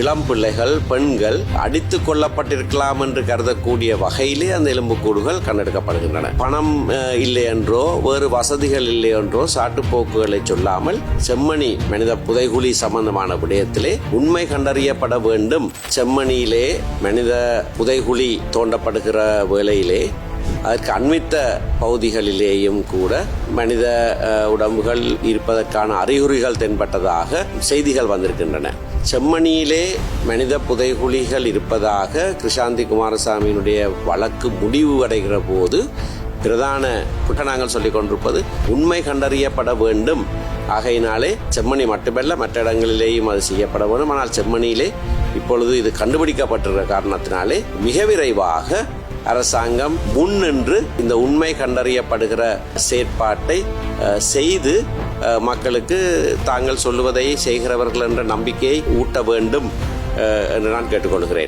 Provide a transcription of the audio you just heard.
இளம் பிள்ளைகள் பெண்கள் அடித்து கொள்ளப்பட்டிருக்கலாம் என்று கருதக்கூடிய வகையிலே அந்த எலும்புக்கூடுகள் கண்டெடுக்கப்படுகின்றன. பணம் இல்லை என்றோ வேறு வசதிகள் இல்லை என்றோ சாட்டுப்போக்குகளை சொல்லாமல் செம்மணி மனித புதைகுழி சம்பந்தமான விடயத்திலே உண்மை கண்டறியப்பட வேண்டும். செம்மணியிலே மனித புதைகுழி தோண்டப்படுகிற வேளையிலே அதற்கு அண்மித்த பகுதிகளிலேயும் கூட மனித உடம்புகள் இருப்பதற்கான அறிகுறிகள் தென்பட்டதாக செய்திகள் வந்திருக்கின்றன. செம்மணியிலே மனித புதைகுழிகள் இருப்பதாக கிருஷாந்தி குமாரசாமியினுடைய வழக்கு முடிவு அடைகிற போது பிரதான குற்ற நாங்கள் சொல்லிக் கொண்டிருப்பது உண்மை கண்டறியப்பட வேண்டும். ஆகையினாலே செம்மணி மட்டுமல்ல மற்ற இடங்களிலேயும் அது செய்யப்பட வேண்டும். ஆனால் செம்மணியிலே இப்பொழுது இது கண்டுபிடிக்கப்பட்டிருக்கிற காரணத்தினாலே மிக விரைவாக அரசாங்கம் முன்னின்று இந்த உண்மை கண்டறியப்படுகிற செயற்பாட்டை செய்து மக்களுக்கு தாங்கள் சொல்லுவதை செய்கிறவர்கள் என்ற நம்பிக்கையை ஊட்ட வேண்டும் என்று நான் கேட்டுக்கொள்கிறேன்.